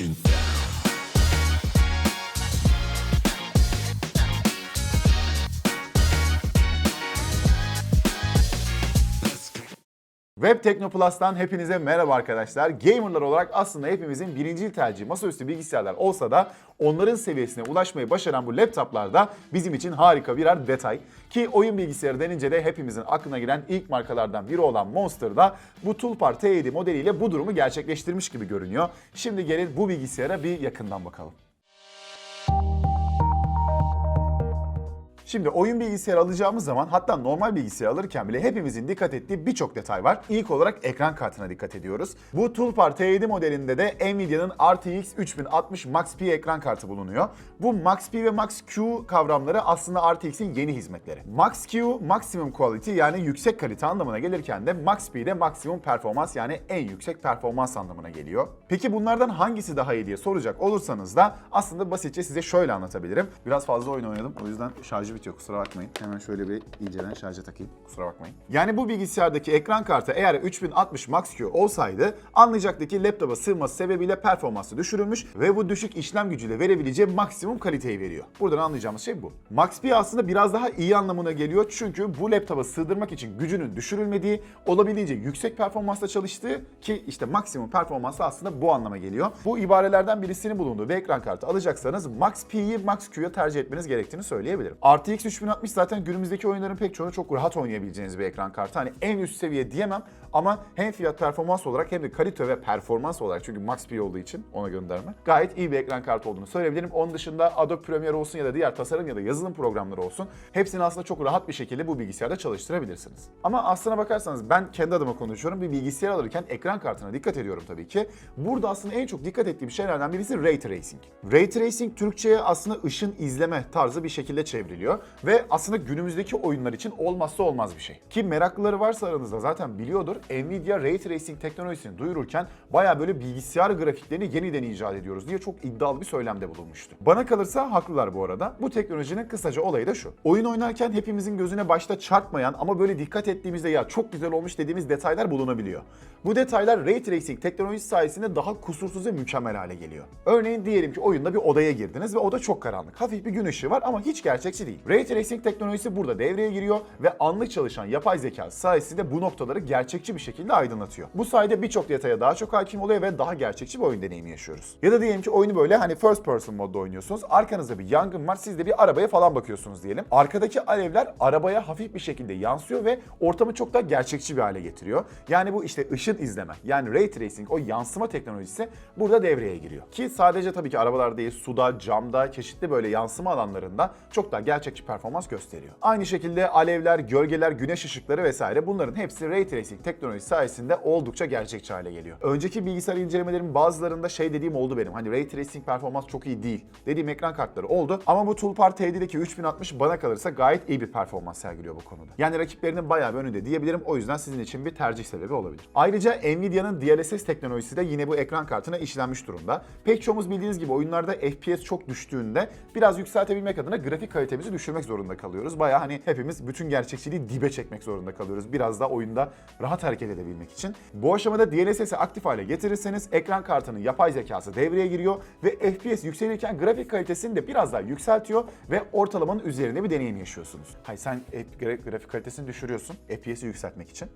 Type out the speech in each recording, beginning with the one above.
fucking Web Teknoplus'tan hepinize merhaba arkadaşlar. Gamerlar olarak aslında hepimizin birinci tercihi masaüstü bilgisayarlar olsa da onların seviyesine ulaşmayı başaran bu laptoplarda bizim için harika birer detay. Ki oyun bilgisayarı denince de hepimizin aklına giren ilk markalardan biri olan Monster'da bu Toolpar T7 modeliyle bu durumu gerçekleştirmiş gibi görünüyor. Şimdi gelin bu bilgisayara bir yakından bakalım. Şimdi oyun bilgisayarı alacağımız zaman hatta normal bilgisayar alırken bile hepimizin dikkat ettiği birçok detay var. İlk olarak ekran kartına dikkat ediyoruz. Bu Toolpar T7 modelinde de Nvidia'nın RTX 3060 Max-P ekran kartı bulunuyor. Bu Max-P ve Max-Q kavramları aslında RTX'in yeni hizmetleri. Max-Q Maximum Quality yani yüksek kalite anlamına gelirken de Max-P de Maximum Performans yani en yüksek performans anlamına geliyor. Peki bunlardan hangisi daha iyi diye soracak olursanız da aslında basitçe size şöyle anlatabilirim. Biraz fazla oyun oynadım o yüzden şarjı bitiyor kusura bakmayın. Hemen şöyle bir iyiceden şarja takayım kusura bakmayın. Yani bu bilgisayardaki ekran kartı eğer 3060 Max-Q olsaydı anlayacaktı ki laptopa sığması sebebiyle performansı düşürülmüş ve bu düşük işlem gücüyle verebileceği maksimum kaliteyi veriyor. Buradan anlayacağımız şey bu. Max-P aslında biraz daha iyi anlamına geliyor çünkü bu laptopa sığdırmak için gücünün düşürülmediği, olabildiğince yüksek performansla çalıştığı ki işte maksimum performansı aslında bu anlama geliyor. Bu ibarelerden birisinin bulunduğu bir ekran kartı alacaksanız Max-P'yi Max-Q'ya tercih etmeniz gerektiğini söyleyebilirim. RTX 3060 zaten günümüzdeki oyunların pek çoğunu çok rahat oynayabileceğiniz bir ekran kartı. Hani en üst seviye diyemem ama hem fiyat performans olarak hem de kalite ve performans olarak çünkü Max-P olduğu için ona gönderme. Gayet iyi bir ekran kartı olduğunu söyleyebilirim. Onun dışında Adobe Premiere olsun ya da diğer tasarım ya da yazılım programları olsun hepsini aslında çok rahat bir şekilde bu bilgisayarda çalıştırabilirsiniz. Ama aslına bakarsanız ben kendi adıma konuşuyorum. Bir bilgisayar alırken ekran kartına dikkat ediyorum tabii ki. Burada aslında en çok dikkat ettiğim şeylerden birisi Ray Tracing. Ray Tracing Türkçe'ye aslında ışın izleme tarzı bir şekilde çevriliyor ve aslında günümüzdeki oyunlar için olmazsa olmaz bir şey. Ki meraklıları varsa aranızda zaten biliyordur. Nvidia Ray Tracing teknolojisini duyururken baya böyle bilgisayar grafiklerini yeniden icat ediyoruz diye çok iddialı bir söylemde bulunmuştu. Bana kalırsa haklılar bu arada. Bu teknolojinin kısaca olayı da şu. Oyun oynarken hepimizin gözüne başta çarpmayan ama böyle dikkat ettiğimizde ya çok güzel olmuş dediğimiz detaylar bulunabiliyor. Bu detaylar Ray Tracing teknolojisi sayesinde daha kusursuz ve mükemmel hale geliyor. Örneğin diyelim ki oyunda bir odaya girdiniz ve oda çok karanlık. Hafif bir gün ışığı var ama hiç gerçekçi değil. Ray Tracing teknolojisi burada devreye giriyor ve anlık çalışan yapay zeka sayesinde bu noktaları gerçekçi bir şekilde aydınlatıyor. Bu sayede birçok detaya daha çok hakim oluyor ve daha gerçekçi bir oyun deneyimi yaşıyoruz. Ya da diyelim ki oyunu böyle hani first person modda oynuyorsunuz. Arkanızda bir yangın var. Siz de bir arabaya falan bakıyorsunuz diyelim. Arkadaki alevler arabaya hafif bir şekilde yansıyor ve ortamı çok daha gerçekçi bir hale getiriyor. Yani bu işte ışın izleme yani ray tracing o yansıma teknolojisi burada devreye giriyor. Ki sadece tabii ki arabalar değil suda, camda, çeşitli böyle yansıma alanlarında çok daha gerçekçi performans gösteriyor. Aynı şekilde alevler, gölgeler, güneş ışıkları vesaire bunların hepsi ray tracing teknolojisi sayesinde oldukça gerçekçi hale geliyor. Önceki bilgisayar incelemelerimin bazılarında şey dediğim oldu benim. Hani ray tracing performans çok iyi değil dediğim ekran kartları oldu. Ama bu Toolpar T7'deki 3060 bana kalırsa gayet iyi bir performans sergiliyor bu konuda. Yani rakiplerinin bayağı bir önünde diyebilirim. O yüzden sizin için bir tercih sebebi olabilir. Ayrıca Nvidia'nın DLSS teknolojisi de yine bu ekran kartına işlenmiş durumda. Pek çoğumuz bildiğiniz gibi oyunlarda FPS çok düştüğünde biraz yükseltebilmek adına grafik kalitemizi düşürmek zorunda kalıyoruz. Bayağı hani hepimiz bütün gerçekçiliği dibe çekmek zorunda kalıyoruz. Biraz da oyunda rahat hareket edebilmek için. Bu aşamada DLSS'i aktif hale getirirseniz ekran kartının yapay zekası devreye giriyor ve FPS yükselirken grafik kalitesini de biraz daha yükseltiyor ve ortalamanın üzerinde bir deneyim yaşıyorsunuz. Hayır sen gra- grafik kalitesini düşürüyorsun FPS'i yükseltmek için.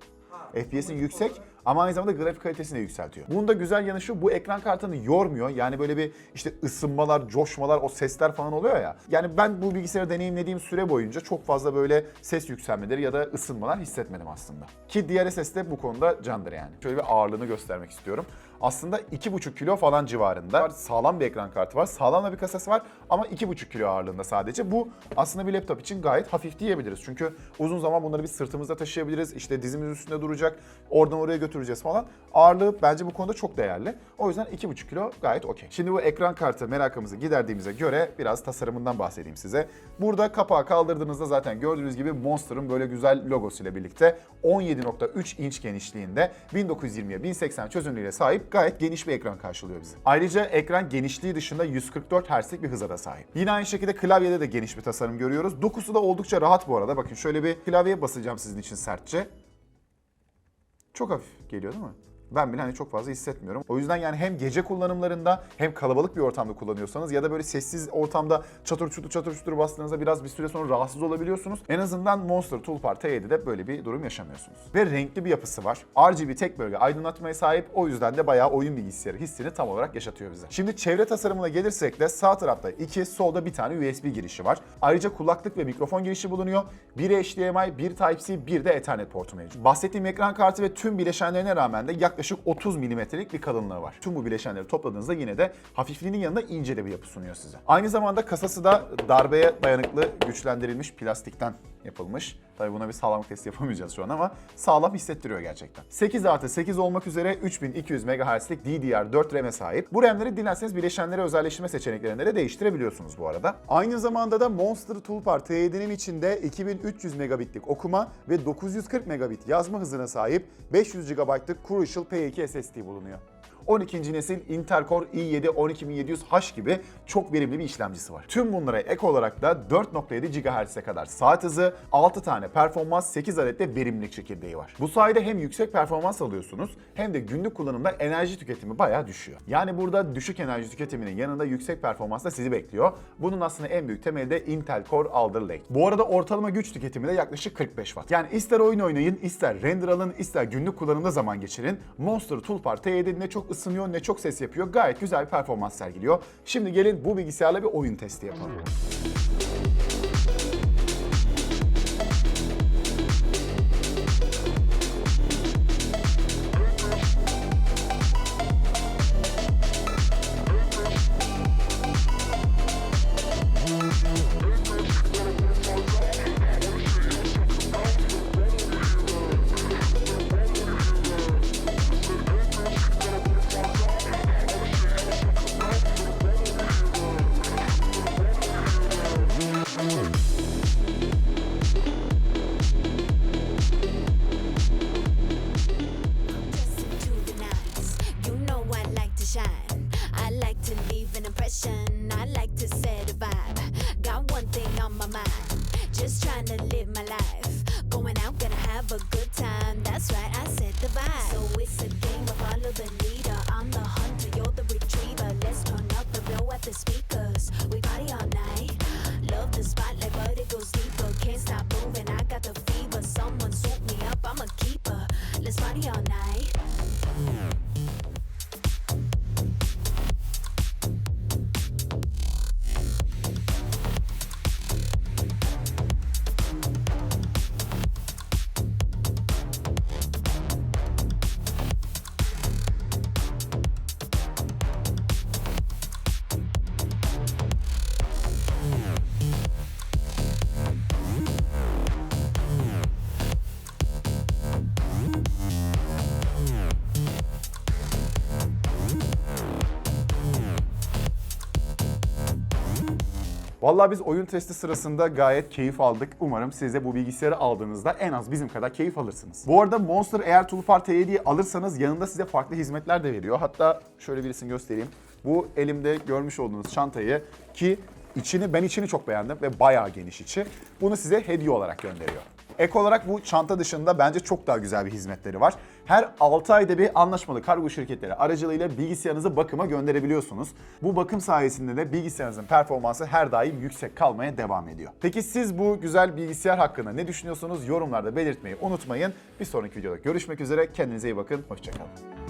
FPS'in yüksek ama aynı zamanda grafik kalitesini de yükseltiyor. Bunun da güzel yanı şu bu ekran kartını yormuyor. Yani böyle bir işte ısınmalar, coşmalar, o sesler falan oluyor ya. Yani ben bu bilgisayarı deneyimlediğim süre boyunca çok fazla böyle ses yükselmeleri ya da ısınmalar hissetmedim aslında. Ki DLSS de bu konuda candır yani. Şöyle bir ağırlığını göstermek istiyorum. Aslında 2,5 kilo falan civarında. Sağlam bir ekran kartı var. Sağlam da bir kasası var ama 2,5 kilo ağırlığında sadece. Bu aslında bir laptop için gayet hafif diyebiliriz. Çünkü uzun zaman bunları bir sırtımızda taşıyabiliriz. İşte dizimiz üstünde duracak. Oradan oraya götüreceğiz falan. Ağırlığı bence bu konuda çok değerli. O yüzden 2,5 kilo gayet okey. Şimdi bu ekran kartı merakımızı giderdiğimize göre biraz tasarımından bahsedeyim size. Burada kapağı kaldırdığınızda zaten gördüğünüz gibi Monster'ın böyle güzel logosuyla birlikte 17.3 inç genişliğinde 1920'ye 1080 çözünürlüğüyle sahip gayet geniş bir ekran karşılıyor bizi. Ayrıca ekran genişliği dışında 144 Hz'lik bir hıza da sahip. Yine aynı şekilde klavyede de geniş bir tasarım görüyoruz. Dokusu da oldukça rahat bu arada. Bakın şöyle bir klavyeye basacağım sizin için sertçe. Çok hafif geliyor değil mi? Ben bile hani çok fazla hissetmiyorum. O yüzden yani hem gece kullanımlarında hem kalabalık bir ortamda kullanıyorsanız ya da böyle sessiz ortamda çatır çutur çatır çutur bastığınızda biraz bir süre sonra rahatsız olabiliyorsunuz. En azından Monster Toolbar T7'de böyle bir durum yaşamıyorsunuz. Ve renkli bir yapısı var. RGB tek bölge aydınlatmaya sahip. O yüzden de bayağı oyun bilgisayarı hissini tam olarak yaşatıyor bize. Şimdi çevre tasarımına gelirsek de sağ tarafta iki, solda bir tane USB girişi var. Ayrıca kulaklık ve mikrofon girişi bulunuyor. Bir HDMI, bir Type-C, bir de Ethernet portu mevcut. Bahsettiğim ekran kartı ve tüm bileşenlerine rağmen de yaklaşık 30 milimetrelik bir kalınlığı var. Tüm bu bileşenleri topladığınızda yine de hafifliğinin yanında ince de bir yapı sunuyor size. Aynı zamanda kasası da darbeye dayanıklı güçlendirilmiş plastikten yapılmış. Tabii buna bir sağlamlık testi yapamayacağız şu an ama sağlam hissettiriyor gerçekten. 8 artı 8 olmak üzere 3200 MHz'lik DDR4 RAM'e sahip. Bu RAM'leri dilerseniz bileşenleri özelleştirme seçeneklerinde de değiştirebiliyorsunuz bu arada. Aynı zamanda da Monster Toolbar T7'nin içinde 2300 megabitlik okuma ve 940 megabit yazma hızına sahip 500 GB'lık Crucial P2 SSD bulunuyor. 12. nesil Intel Core i7 12700H gibi çok verimli bir işlemcisi var. Tüm bunlara ek olarak da 4.7 GHz'e kadar saat hızı, 6 tane performans, 8 adet de verimlilik çekirdeği var. Bu sayede hem yüksek performans alıyorsunuz hem de günlük kullanımda enerji tüketimi bayağı düşüyor. Yani burada düşük enerji tüketiminin yanında yüksek performans da sizi bekliyor. Bunun aslında en büyük temeli de Intel Core Alder Lake. Bu arada ortalama güç tüketimi de yaklaşık 45 Watt. Yani ister oyun oynayın, ister render alın, ister günlük kullanımda zaman geçirin. Monster Toolbar T7 ne çok ısınıyor ne çok ses yapıyor. Gayet güzel bir performans sergiliyor. Şimdi gelin bu bilgisayarla bir oyun testi yapalım. Just trying to live my life. Going out, gonna have a good time. That's right, I set the vibe. So it's a game of follow the leader. I'm the hunter, you're the retriever. Let's turn up the blow at the speakers. We party all night. Love the spotlight, but it goes deeper. Can't stop moving, I got the fever. Someone swoop me up, I'm a keeper. Let's party all night. Vallahi biz oyun testi sırasında gayet keyif aldık. Umarım siz de bu bilgisayarı aldığınızda en az bizim kadar keyif alırsınız. Bu arada Monster eğer Toolbar T7'yi alırsanız yanında size farklı hizmetler de veriyor. Hatta şöyle birisini göstereyim. Bu elimde görmüş olduğunuz çantayı ki içini ben içini çok beğendim ve bayağı geniş içi. Bunu size hediye olarak gönderiyor. Ek olarak bu çanta dışında bence çok daha güzel bir hizmetleri var. Her 6 ayda bir anlaşmalı kargo şirketleri aracılığıyla bilgisayarınızı bakıma gönderebiliyorsunuz. Bu bakım sayesinde de bilgisayarınızın performansı her daim yüksek kalmaya devam ediyor. Peki siz bu güzel bilgisayar hakkında ne düşünüyorsunuz? Yorumlarda belirtmeyi unutmayın. Bir sonraki videoda görüşmek üzere. Kendinize iyi bakın. Hoşçakalın.